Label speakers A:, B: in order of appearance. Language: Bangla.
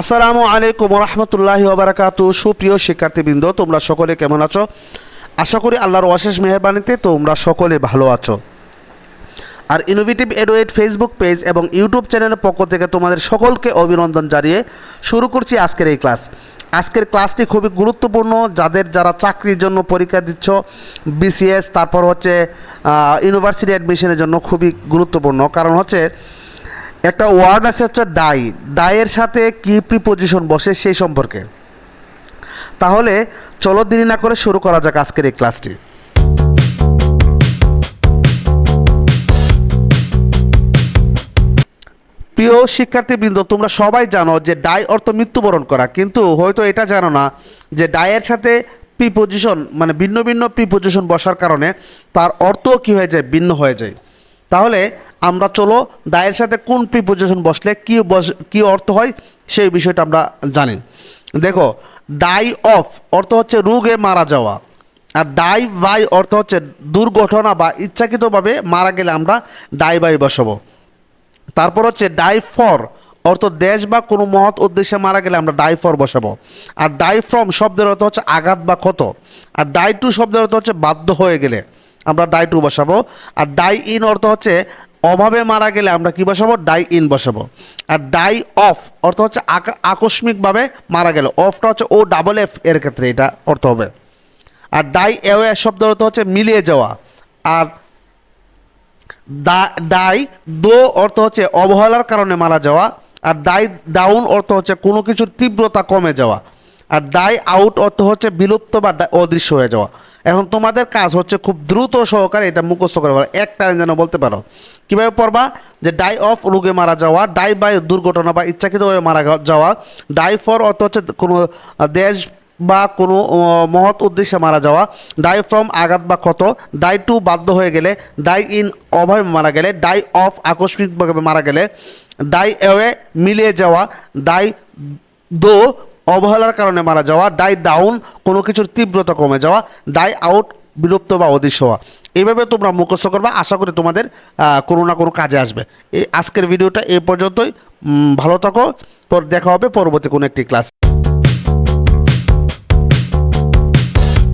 A: আসসালামু আলাইকুম রহমতুল্লাহ ওবরাকাত সুপ্রিয় শিক্ষার্থীবৃন্দ, তোমরা সকলে কেমন আছো? আশা করি আল্লাহর অশেষ মেহরবানিতে তোমরা সকলে ভালো আছো। আর ইনোভেটিভ এডুয়েট ফেসবুক পেজ এবং ইউটিউব চ্যানেলের পক্ষ থেকে তোমাদের সকলকে অভিনন্দন জানিয়ে শুরু করছি আজকের এই ক্লাস আজকের ক্লাসটি খুবই গুরুত্বপূর্ণ। যাদের যারা চাকরির জন্য পরীক্ষা দিচ্ছ বিসিএস তারপর হচ্ছে ইউনিভার্সিটি অ্যাডমিশনের জন্য খুবই গুরুত্বপূর্ণ। কারণ হচ্ছে একটা ওয়ার্ড আছে হচ্ছে ডাই ডাইয়ের সাথে কি প্রিপোজিশন বসে সেই সম্পর্কে। তাহলে চলো দেরি না করে শুরু করা যাক আজকের এই ক্লাসটি প্রিয় শিক্ষার্থীবৃন্দ, তোমরা সবাই জানো যে ডাই অর্থ মৃত্যুবরণ করা, কিন্তু হয়তো এটা জানো না যে ডায়ের সাথে প্রিপোজিশন মানে ভিন্ন ভিন্ন প্রিপোজিশন বসার কারণে তার অর্থ কী হয়ে যায়, ভিন্ন হয়ে যায়। তাহলে আমরা চলো ডায়ের সাথে কোন প্রিপোজিশন বসলে কী বস, কী অর্থ হয় সেই বিষয়টা আমরা জানি। দেখো ডাই অফ অর্থ হচ্ছে রোগে মারা যাওয়া। আর ডাই বাই অর্থ হচ্ছে দুর্ঘটনা বা ইচ্ছাকৃতভাবে মারা গেলে আমরা ডাই বাই বসাবো। তারপর হচ্ছে ডাই ফর অর্থ দেশ বা কোনো মহৎ উদ্দেশ্যে মারা গেলে আমরা ডাই ফর বসাবো। আর ডাই ফ্রম শব্দের অর্থ হচ্ছে আঘাত বা ক্ষত। আর ডাই টু শব্দের অর্থ হচ্ছে বাধ্য হয়ে গেলে আমরা ডাই টু বসাবো। আর ডাই ইন অর্থ হচ্ছে অভাবে মারা গেলে আমরা কি বসাবো? ডাই ইন বসাবো। আর ডাই অফ অর্থ হচ্ছে আকস্মিকভাবে মারা গেল। অফটা হচ্ছে ও ডাবল এফ এর ক্ষেত্রে এটা অর্থ হবে। আর ডাই এওয়ে শব্দের অর্থ হচ্ছে মিলিয়ে যাওয়া। আর ডাই দো অর্থ হচ্ছে অবহেলার কারণে মারা যাওয়া। আর ডাই ডাউন অর্থ হচ্ছে কোনো কিছুর তীব্রতা কমে যাওয়া। আর ডাই আউট অর্থ হচ্ছে বিলুপ্ত বা অদৃশ্য হয়ে যাওয়া। এখন তোমাদের কাজ হচ্ছে খুব দ্রুত সহকারে এটা মুখস্থ করে বলা। একটা যেন বলতে পারো। কীভাবে পড়বা? যে ডাই অফ রোগে মারা যাওয়া ডাই বাই দুর্ঘটনা বা ইচ্ছাকৃতভাবে মারা যাওয়া। ডাই ফর অর্থ হচ্ছে কোনো দেশ বা কোনো মহৎ উদ্দেশ্যে মারা যাওয়া। ডাই ফ্রম আঘাত বা ক্ষত। ডাই টু বাধ্য হয়ে গেলে ডাই ইন অভাবে মারা গেলে ডাই অফ আকস্মিকভাবে মারা গেলে ডাই অ্যাওয়ে মিলিয়ে যাওয়া। ডাই দো অবহেলার কারণে মারা যাওয়া ডাই ডাউন কোনো কিছুর তীব্রতা কমে যাওয়া ডাই আউট বিলুপ্ত বা অদৃশ্য হওয়া। এইভাবে তোমরা মুখস্থ করবা, আশা করি তোমাদের কোনো না কোনো কাজে আসবে। এই আজকের ভিডিওটা এ পর্যন্তই। ভালো থাকো, পর দেখা হবে পরবর্তী কোনো একটি ক্লাস